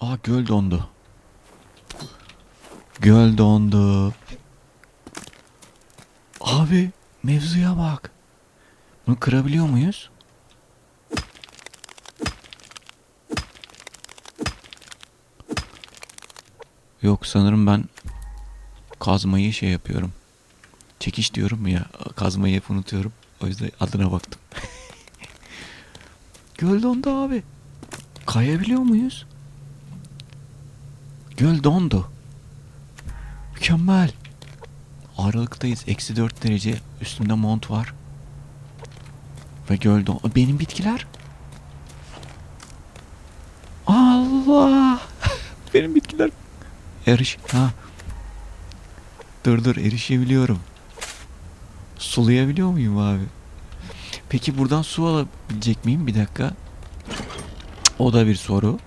Aa göl dondu. Göl dondu. Abi mevzuya bak. Bunu kırabiliyor muyuz? Yok sanırım ben kazmayı şey yapıyorum. Çekiş diyorum ya kazmayı hep unutuyorum. O yüzden adına baktım. Göl dondu abi. Kayabiliyor muyuz? Göl dondu. Mükemmel. Aralıktayız. Eksi 4 derece. Üstümde mont var. Ve göl dondu. Benim bitkiler. Allah. Benim bitkiler. Eriş. Ha. Dur dur erişebiliyorum. Sulayabiliyor muyum abi? Peki buradan su alabilecek miyim? Bir dakika. O da bir soru.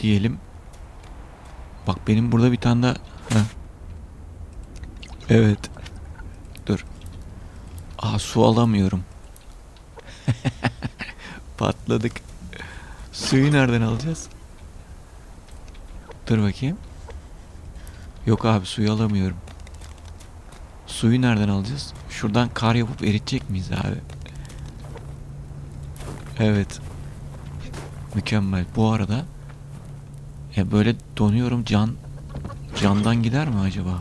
Diyelim. Bak benim burada bir tane daha... Evet. Dur. Aa su alamıyorum. Patladık. Suyu nereden alacağız? Dur bakayım. Yok abi suyu alamıyorum. Suyu nereden alacağız? Şuradan kar yapıp eritecek miyiz abi? Evet. Mükemmel. Bu arada ya böyle donuyorum can candan gider mi acaba?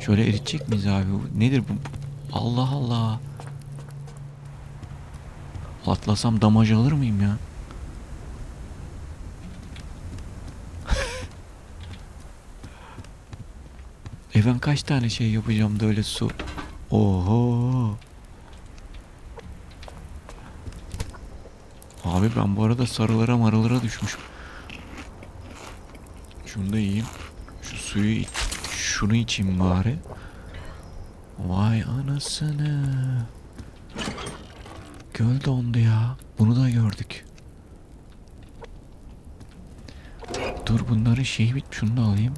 Şöyle eritecek miyiz abi? Nedir bu? Allah Allah. Atlasam damaj alır mıyım ya? E kaç tane şey yapacağım da öyle su. Oho. Abi ben bu arada sarılara marılara düşmüşüm. Şunu da yiyeyim. Şu suyu iç- şunu içeyim bari. Vay anasını. Göl dondu ya. Bunu da gördük. Dur bunların şeyi bitmiş. Şunu da alayım.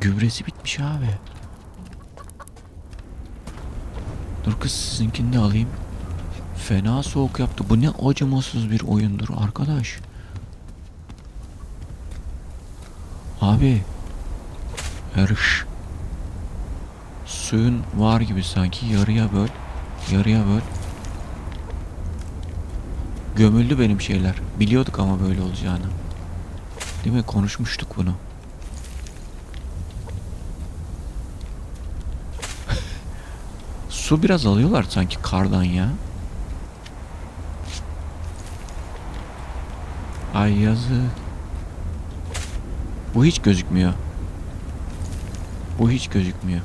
Gübresi bitmiş abi. Dur kız sizinkini de alayım. Fena soğuk yaptı. Bu ne acımasız bir oyundur arkadaş. Abi. Yarış. Suyun var gibi sanki yarıya böl. Yarıya böl. Gömüldü benim şeyler. Biliyorduk ama böyle olacağını. Değil mi? Konuşmuştuk bunu. Su biraz alıyorlar sanki kardan ya. Ay yazı. Bu hiç gözükmüyor. Bu hiç gözükmüyor.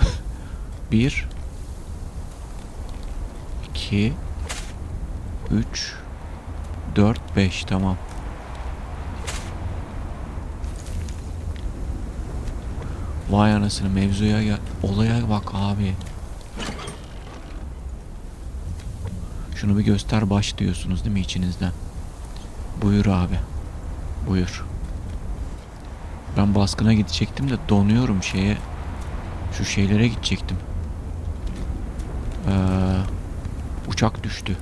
Bir. iki, Üç. Dört, beş. Tamam. Vay anasını mevzuya gel. Olaya bak abi. Şunu bir göster baş diyorsunuz değil mi içinizden? Buyur abi. Buyur. Ben baskına gidecektim de donuyorum şeye. Şu şeylere gidecektim. Ee, uçak düştü.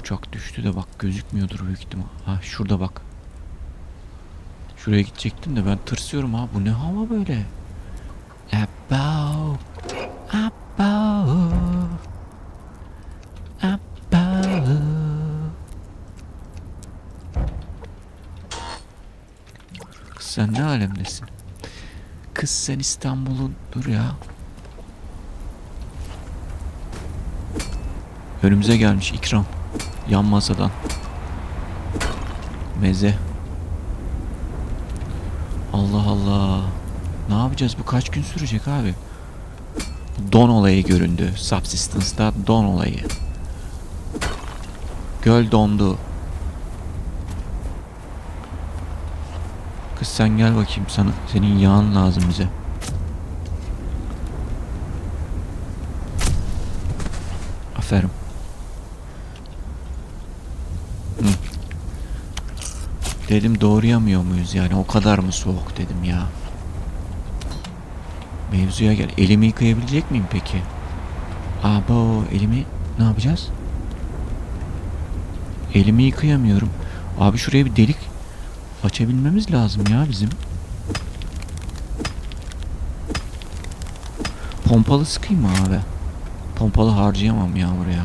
Uçak düştü de bak gözükmüyordur büyük ihtimal. Ha şurada bak. Şuraya gidecektim de ben tırsıyorum ha. Bu ne hava böyle? Above. Sen ne alemdesin? Kız sen İstanbul'un dur ya. Önümüze gelmiş ikram. Yan masadan. Meze. Allah Allah. Ne yapacağız? Bu kaç gün sürecek abi? Don olayı göründü. Subsistence'da don olayı. Göl dondu. Sen gel bakayım sana senin yağın lazım bize. Aferin. Hı. Dedim doğrayamıyor muyuz yani o kadar mı soğuk dedim ya. Mevzuya gel. Elimi yıkayabilecek miyim peki? Abo elimi ne yapacağız? Elimi yıkayamıyorum. Abi şuraya bir delik açabilmemiz lazım ya bizim. Pompalı sıkayım mı abi? Pompalı harcayamam ya buraya.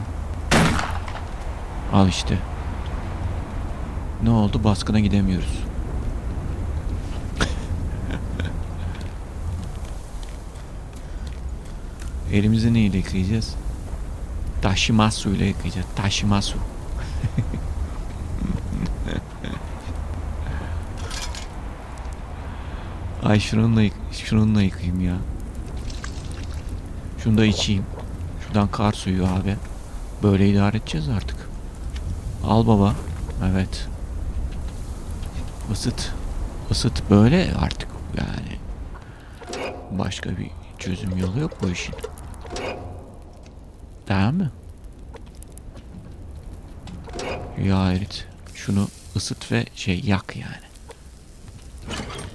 Al işte. Ne oldu? Baskına gidemiyoruz. Elimizi neyle yıkayacağız? Taşimasu ile yıkayacağız. Taşimasu. Ay şununla, şununla yıkayayım ya. Şunu da içeyim. Şuradan kar suyu abi. Böyle idare edeceğiz artık. Al baba. Evet. Isıt. Isıt böyle artık yani. Başka bir çözüm yolu yok bu işin. Değil mi? Ya erit. Şunu ısıt ve şey yak yani.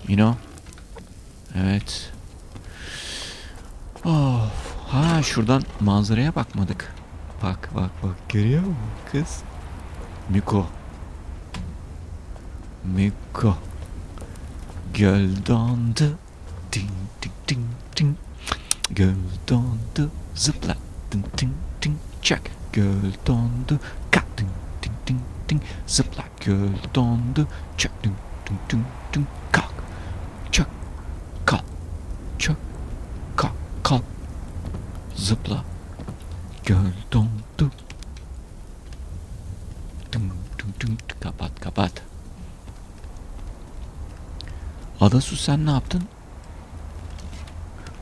You know? Evet. Of. Ha şuradan manzaraya bakmadık. Bak bak bak görüyor musun kız? Miko. Miko. Göl dondu. Ding ding ding ding. Göl dondu. Zıpla. Ding ding ding. Çak. Göl dondu. Kalk. Ding ding ding ding. Zıpla. Göl dondu. Çak. Ding ding ding ding. Kalk. Çak. Kalk. Çak. Kalk. Kalk. Zıpla. Göl dondu. Ding ding ding. Kapat kapat. Adasu sen ne yaptın?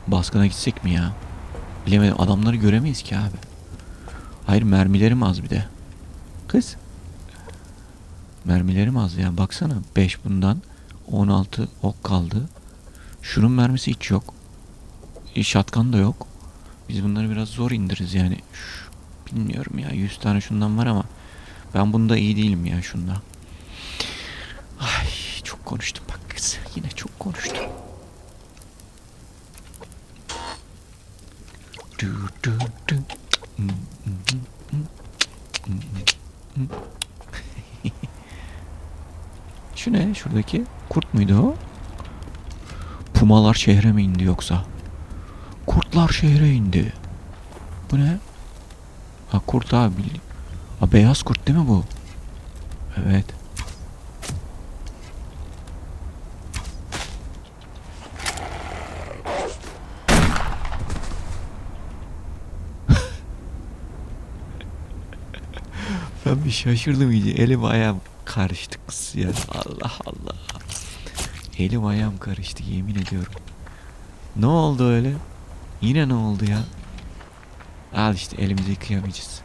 Baskına gitsek mi ya? Bilemedim adamları göremeyiz ki abi. Hayır mermilerim az bir de. Kız. Mermilerim az ya baksana 5 bundan 16 ok kaldı. Şunun mermisi hiç yok. E, Shotgun da yok. Biz bunları biraz zor indiririz yani. Şu, bilmiyorum ya 100 tane şundan var ama ben bunda iyi değilim ya şunda. Ay çok konuştum bak kız. Yine çok konuştum. Du, du, du. Şu ne şuradaki? Kurt muydu o? Pumalar şehre mi indi yoksa? Kurtlar şehre indi. Bu ne? Ha kurt abi. Ha beyaz kurt değil mi bu? Evet. Ben bir şaşırdım iyice. Elim ayağım karıştı kız ya. Allah Allah. Elim ayağım karıştı yemin ediyorum. Ne oldu öyle? Yine ne oldu ya? Al işte elimizi yıkayamayacağız.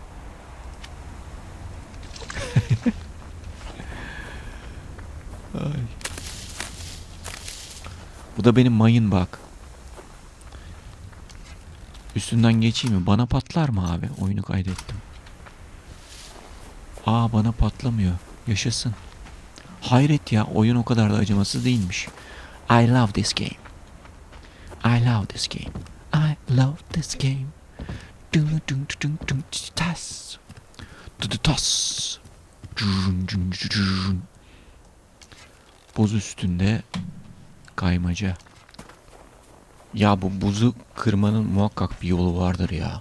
Ay. Bu da benim mayın bak. Üstünden geçeyim mi? Bana patlar mı abi? Oyunu kaydettim. Aa bana patlamıyor. Yaşasın. Hayret ya oyun o kadar da acımasız değilmiş. I love this game. I love this game. Love this game. Dun dun dun dun tas. Tas. Buz üstünde kaymaca. Ya bu buzu kırmanın muhakkak bir yolu vardır ya.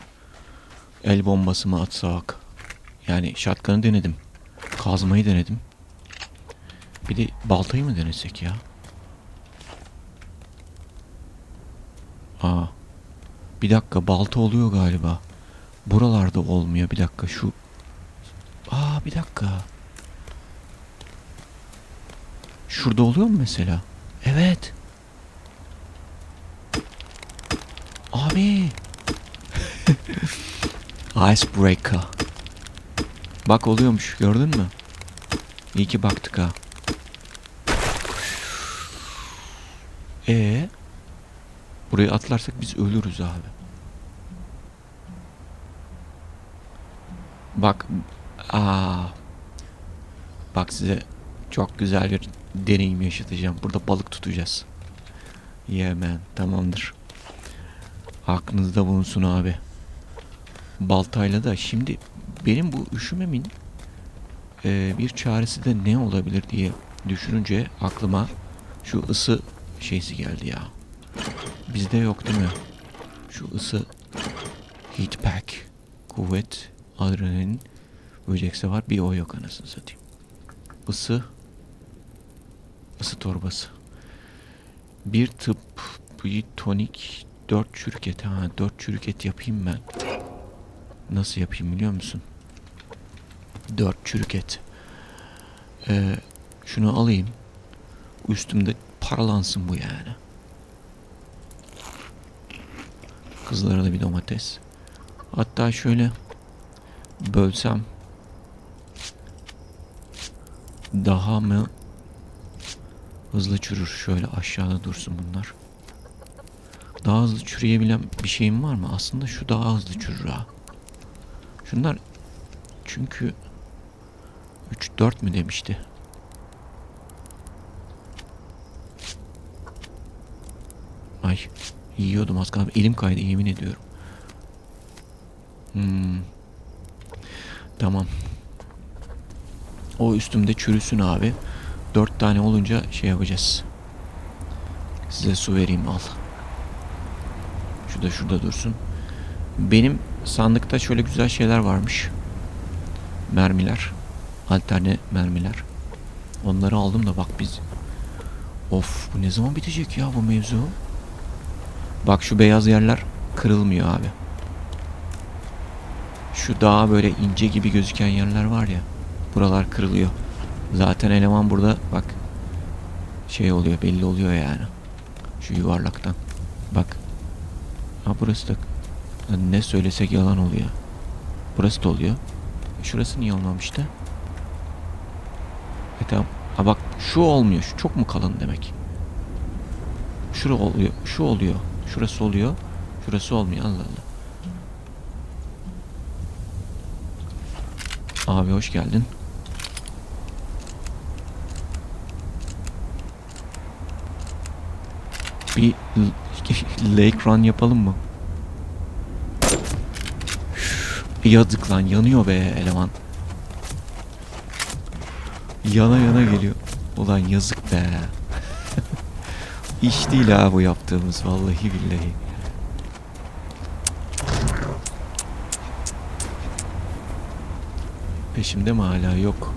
El bombası mı atsak? Yani şatkanı denedim. Kazmayı denedim. Bir de baltayı mı denesek ya? Aa. Bir dakika balta oluyor galiba. Buralarda olmuyor. Bir dakika şu. Aa bir dakika. Şurada oluyor mu mesela? Evet. Abi. Icebreaker. Bak oluyormuş gördün mü? İyi ki baktık ha. Ee, buraya atlarsak biz ölürüz abi. Bak, aa, bak size çok güzel bir deneyim yaşatacağım. Burada balık tutacağız. Yeah man, tamamdır. Aklınızda bulunsun abi. baltayla da şimdi benim bu üşümemin e, bir çaresi de ne olabilir diye düşününce aklıma şu ısı şeysi geldi ya. Bizde yok değil mi? Şu ısı heat pack, kuvvet, adrenalin, böcekse var bir o yok anasını satayım. Isı, ısı torbası. Bir tıp, bir tonik, dört çürük et. Ha, dört çürük et yapayım ben. Nasıl yapayım biliyor musun? Dört çürük et. Ee, şunu alayım. Üstümde paralansın bu yani. Kızlara bir domates. Hatta şöyle bölsem daha mı hızlı çürür? Şöyle aşağıda dursun bunlar. Daha hızlı çürüyebilen bir şeyim var mı? Aslında şu daha hızlı çürür ha. Şunlar çünkü 3-4 mü demişti? Ay yiyordum az kaldı. Elim kaydı yemin ediyorum. Hmm. Tamam. O üstümde çürüsün abi. Dört tane olunca şey yapacağız. Size su vereyim al. Şu da şurada dursun. Benim sandıkta şöyle güzel şeyler varmış. Mermiler. Alterne mermiler. Onları aldım da bak biz. Of bu ne zaman bitecek ya bu mevzu? Bak şu beyaz yerler kırılmıyor abi. Şu daha böyle ince gibi gözüken yerler var ya. Buralar kırılıyor. Zaten eleman burada bak şey oluyor belli oluyor yani. Şu yuvarlaktan. Bak. Ha burası da ne söylesek yalan oluyor. Burası da oluyor. Şurası niye olmamıştı? E tamam. Ha bak şu olmuyor. Şu çok mu kalın demek? Şura oluyor. Şu oluyor. Şurası oluyor. Şurası olmuyor. Allah Allah. Abi hoş geldin. Bir lake run yapalım mı? Üf, Yazık lan yanıyor be eleman. Yana yana geliyor. Ulan yazık be. İş değil ha bu yaptığımız vallahi billahi. Peşimde mi hala yok.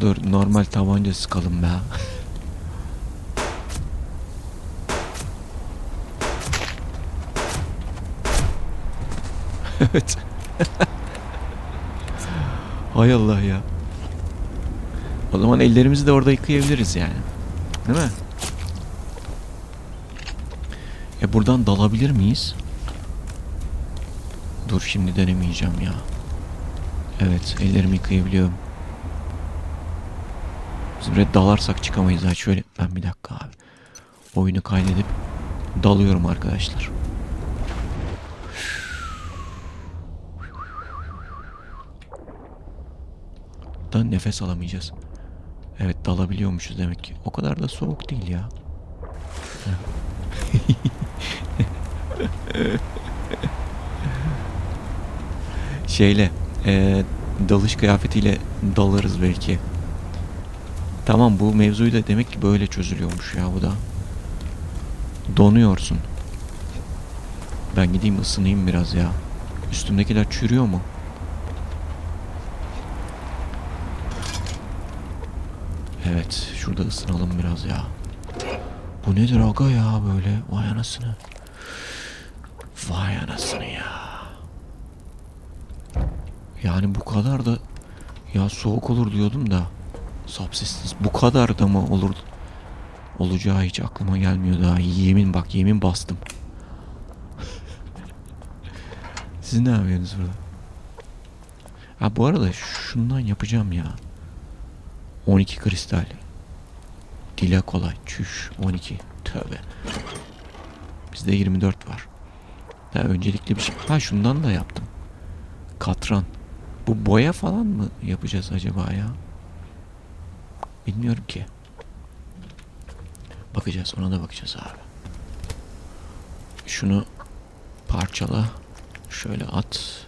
Dur normal tabanca sıkalım be. evet. Hay Allah ya. O zaman ellerimizi de orada yıkayabiliriz yani. Değil mi? E buradan dalabilir miyiz? Dur şimdi denemeyeceğim ya. Evet ellerimi yıkayabiliyorum. Biz buraya dalarsak çıkamayız ha. Şöyle ben bir dakika abi. Oyunu kaydedip dalıyorum arkadaşlar. Da nefes alamayacağız. Evet dalabiliyormuşuz demek ki. O kadar da soğuk değil ya. Şeyle e, dalış kıyafetiyle dalarız belki. Tamam bu mevzuyu da demek ki böyle çözülüyormuş ya bu da. Donuyorsun. Ben gideyim ısınayım biraz ya. Üstümdekiler çürüyor mu? Evet, şurada ısınalım biraz ya. Bu nedir aga ya böyle? Vay anasını. Vay anasını ya. Yani bu kadar da ya soğuk olur diyordum da subsistence bu kadar da mı olur olacağı hiç aklıma gelmiyor daha. Yemin bak yemin bastım. Siz ne yapıyorsunuz burada? Ha bu arada şundan yapacağım ya. 12 kristal. Dile kolay. Çüş 12. Tövbe. Bizde 24 var. Ha, öncelikli bir şey. Ha şundan da yaptım. Katran. Bu boya falan mı yapacağız acaba ya? Bilmiyorum ki. Bakacağız ona da bakacağız abi. Şunu parçala. Şöyle at.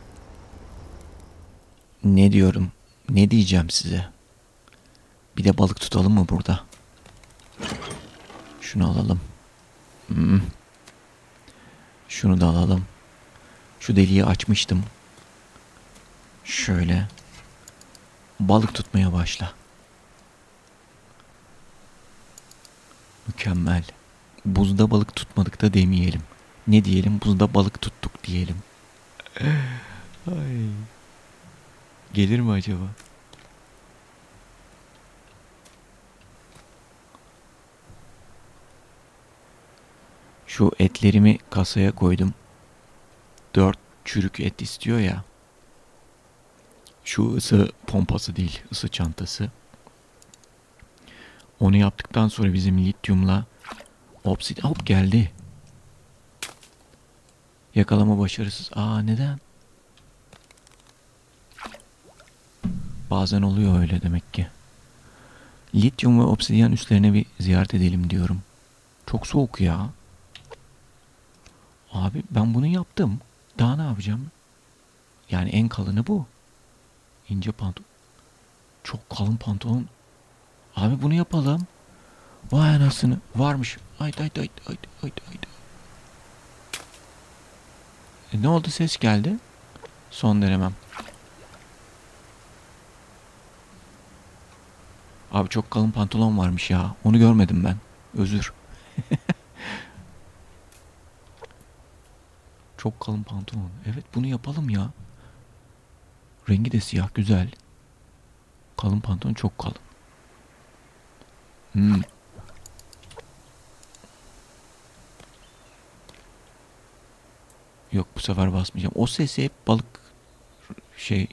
Ne diyorum? Ne diyeceğim size? Bir de balık tutalım mı burada? Şunu alalım. Hmm. Şunu da alalım. Şu deliği açmıştım. Şöyle. Balık tutmaya başla. Mükemmel. Buzda balık tutmadık da demeyelim. Ne diyelim? Buzda balık tuttuk diyelim. Ay. Gelir mi acaba? Şu etlerimi kasaya koydum. Dört çürük et istiyor ya. Şu ısı pompası değil, ısı çantası. Onu yaptıktan sonra bizim lityumla obsid hop geldi. Yakalama başarısız. Aa neden? Bazen oluyor öyle demek ki. Lityum ve obsidyen üstlerine bir ziyaret edelim diyorum. Çok soğuk ya. Abi ben bunu yaptım. Daha ne yapacağım? Yani en kalını bu. İnce pantolon. Çok kalın pantolon. Abi bunu yapalım. Vay anasını. Varmış. Haydi haydi haydi haydi haydi. haydi. E, ne oldu ses geldi? Son denemem. Abi çok kalın pantolon varmış ya. Onu görmedim ben. Özür. Çok kalın pantolon. Evet bunu yapalım ya. Rengi de siyah güzel. Kalın pantolon çok kalın. Hmm. Yok bu sefer basmayacağım. O sesi hep balık şey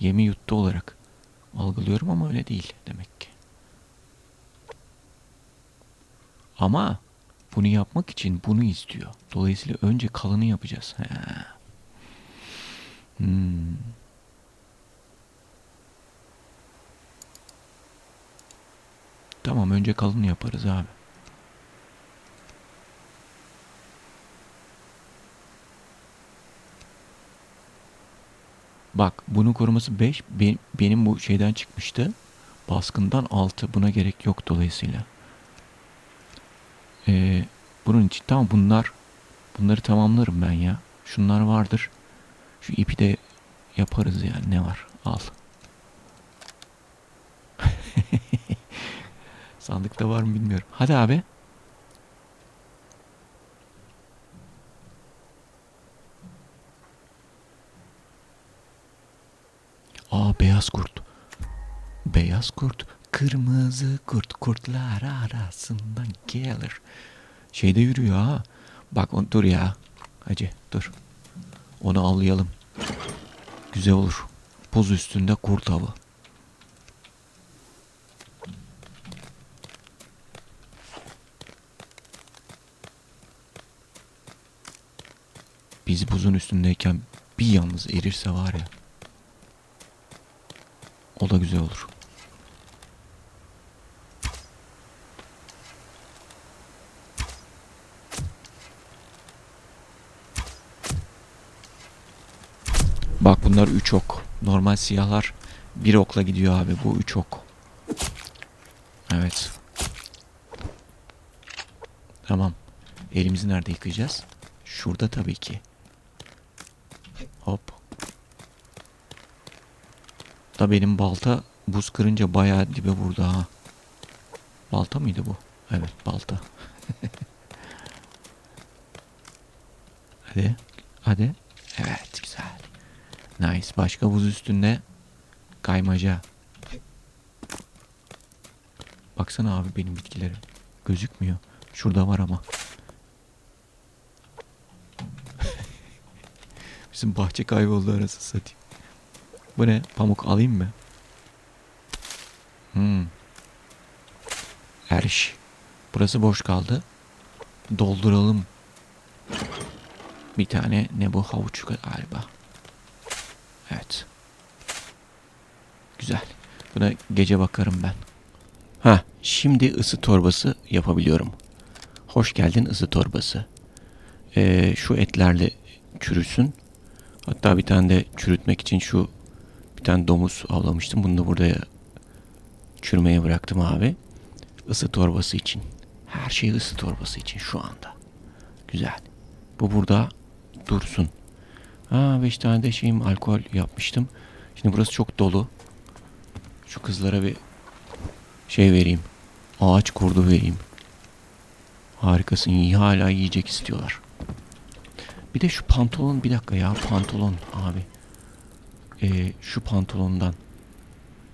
yemi yuttu olarak algılıyorum ama öyle değil demek ki. Ama bunu yapmak için bunu istiyor. Dolayısıyla önce kalını yapacağız. He. Hmm. Tamam önce kalını yaparız abi. Bak bunun koruması 5. Benim, bu şeyden çıkmıştı. Baskından 6. Buna gerek yok dolayısıyla. Ee, bunun için tamam bunlar bunları tamamlarım ben ya. Şunlar vardır. Şu ipi de yaparız yani ne var al. Sandıkta var mı bilmiyorum. Hadi abi. Aa beyaz kurt. Beyaz kurt, kırmızı kurt, kurtlar arasından gelir. Şeyde yürüyor ha. Bak on, dur ya. Hacı dur. Onu avlayalım. Güzel olur. Buz üstünde kurt avı. Biz buzun üstündeyken bir yalnız erirse var ya. O da güzel olur. Bak bunlar 3 ok. Normal siyahlar bir okla gidiyor abi. Bu 3 ok. Evet. Tamam. Elimizi nerede yıkayacağız? Şurada tabii ki. Hop. Da benim balta buz kırınca bayağı dibe vurdu ha. Balta mıydı bu? Evet balta. hadi. Hadi. Evet güzel. Nice. Başka buz üstünde kaymaca. Baksana abi benim bitkilerim. Gözükmüyor. Şurada var ama. Bizim bahçe kayboldu arası satayım. Bu ne? Pamuk alayım mı? Hmm. Eriş. Burası boş kaldı. Dolduralım. Bir tane ne bu havuç galiba. Evet. Güzel. Buna gece bakarım ben. Ha, şimdi ısı torbası yapabiliyorum. Hoş geldin ısı torbası. Ee, şu etlerle çürüsün. Hatta bir tane de çürütmek için şu bir tane domuz avlamıştım. Bunu da burada çürümeye bıraktım abi. Isı torbası için. Her şey ısı torbası için şu anda. Güzel. Bu burada dursun. Ha 5 tane de şeyim alkol yapmıştım. Şimdi burası çok dolu. Şu kızlara bir şey vereyim. Ağaç kurdu vereyim. Harikasın. İyi, hala yiyecek istiyorlar. Bir de şu pantolon bir dakika ya pantolon abi. Ee, şu pantolondan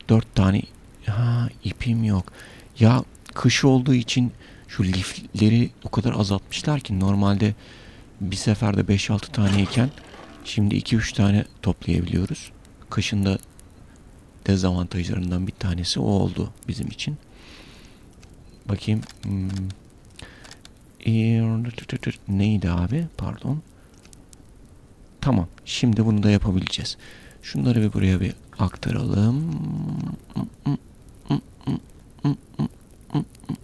dört tane ha ipim yok. Ya kış olduğu için şu lifleri o kadar azaltmışlar ki normalde bir seferde 5-6 taneyken şimdi 2-3 tane toplayabiliyoruz. Kışında dezavantajlarından bir tanesi o oldu bizim için. Bakayım. Hmm. Neydi abi? Pardon. Tamam. Şimdi bunu da yapabileceğiz. Şunları bir buraya bir aktaralım.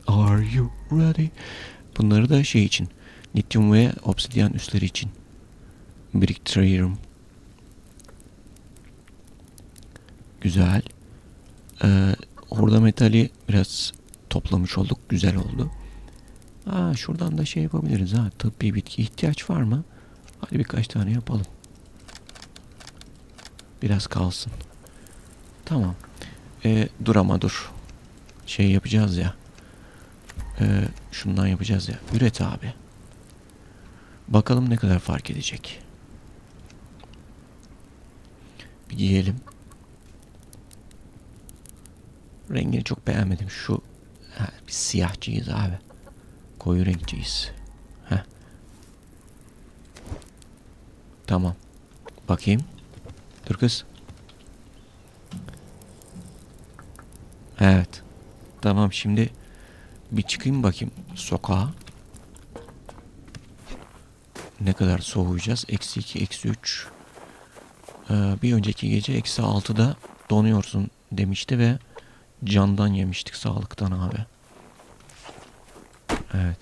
Are you ready? Bunları da şey için. Lityum ve obsidyen üsleri için biriktiriyorum. Güzel. Ee, orada metali biraz toplamış olduk. Güzel oldu. Aa, şuradan da şey yapabiliriz ha. Tıbbi bitki ihtiyaç var mı? Hadi birkaç tane yapalım. Biraz kalsın. Tamam. Ee, dur ama dur. Şey yapacağız ya. Ee, şundan yapacağız ya. Üret abi. Bakalım ne kadar fark edecek. Bir giyelim. Rengini çok beğenmedim. Şu ha, biz siyahçıyız abi. Koyu renkçiyiz. Heh. Tamam. Bakayım. Dur kız. Evet. Tamam şimdi bir çıkayım bakayım sokağa. Ne kadar soğuyacağız? Eksi 2, eksi 3. Ee, bir önceki gece eksi 6'da donuyorsun demişti ve candan yemiştik sağlıktan abi. Evet.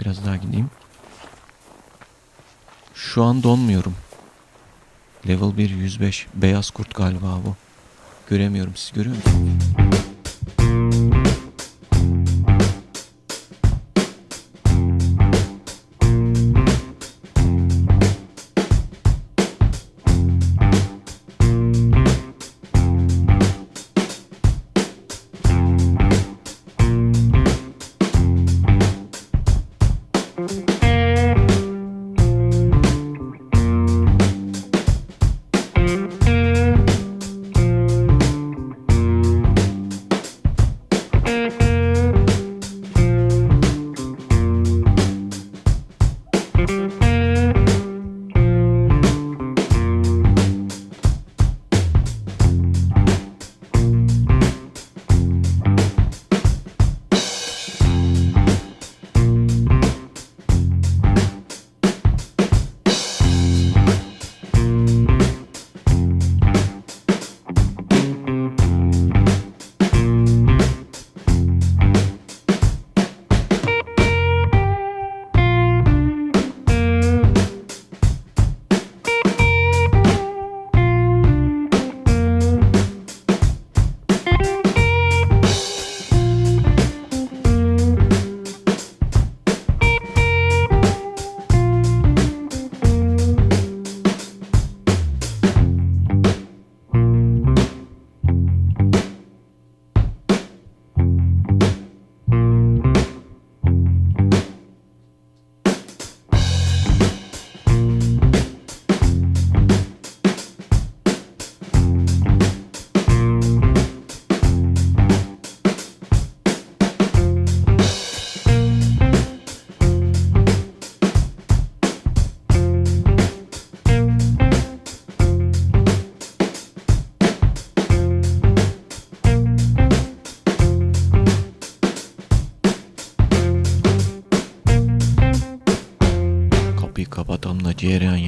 Biraz daha gideyim. Şu an donmuyorum. Level 1 105. Beyaz kurt galiba bu. Göremiyorum. Siz görüyor musunuz?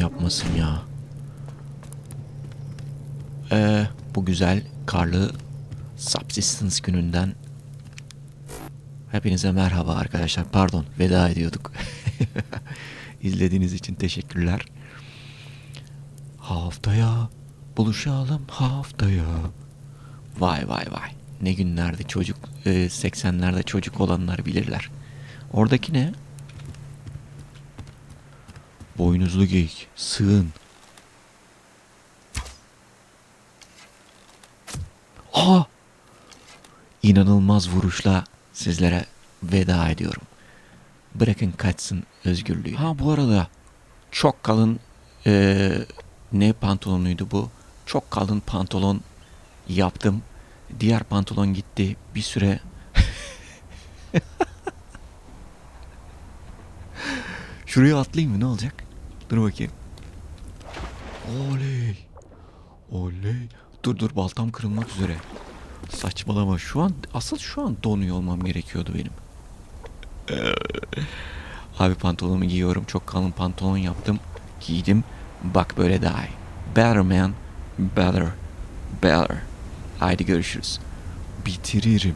Yapmasın ya. Ee, bu güzel karlı Subsistence gününden hepinize merhaba arkadaşlar. Pardon veda ediyorduk. İzlediğiniz için teşekkürler. Haftaya buluşalım haftaya. Vay vay vay. Ne günlerdi çocuk e, 80'lerde çocuk olanlar bilirler. Oradaki ne? Boynuzlu geyik. Sığın. Aa! İnanılmaz vuruşla sizlere veda ediyorum. Bırakın kaçsın özgürlüğü. Ha bu arada çok kalın eee, ne pantolonuydu bu? Çok kalın pantolon yaptım. Diğer pantolon gitti. Bir süre Şuraya atlayayım mı ne olacak? Dur bakayım. Oley. Oley. Dur dur baltam kırılmak üzere. Saçmalama şu an asıl şu an donuyor olmam gerekiyordu benim. Ee, Abi pantolonumu giyiyorum. Çok kalın pantolon yaptım. Giydim. Bak böyle daha iyi. Better man. Better. Better. Haydi görüşürüz. Bitiririm.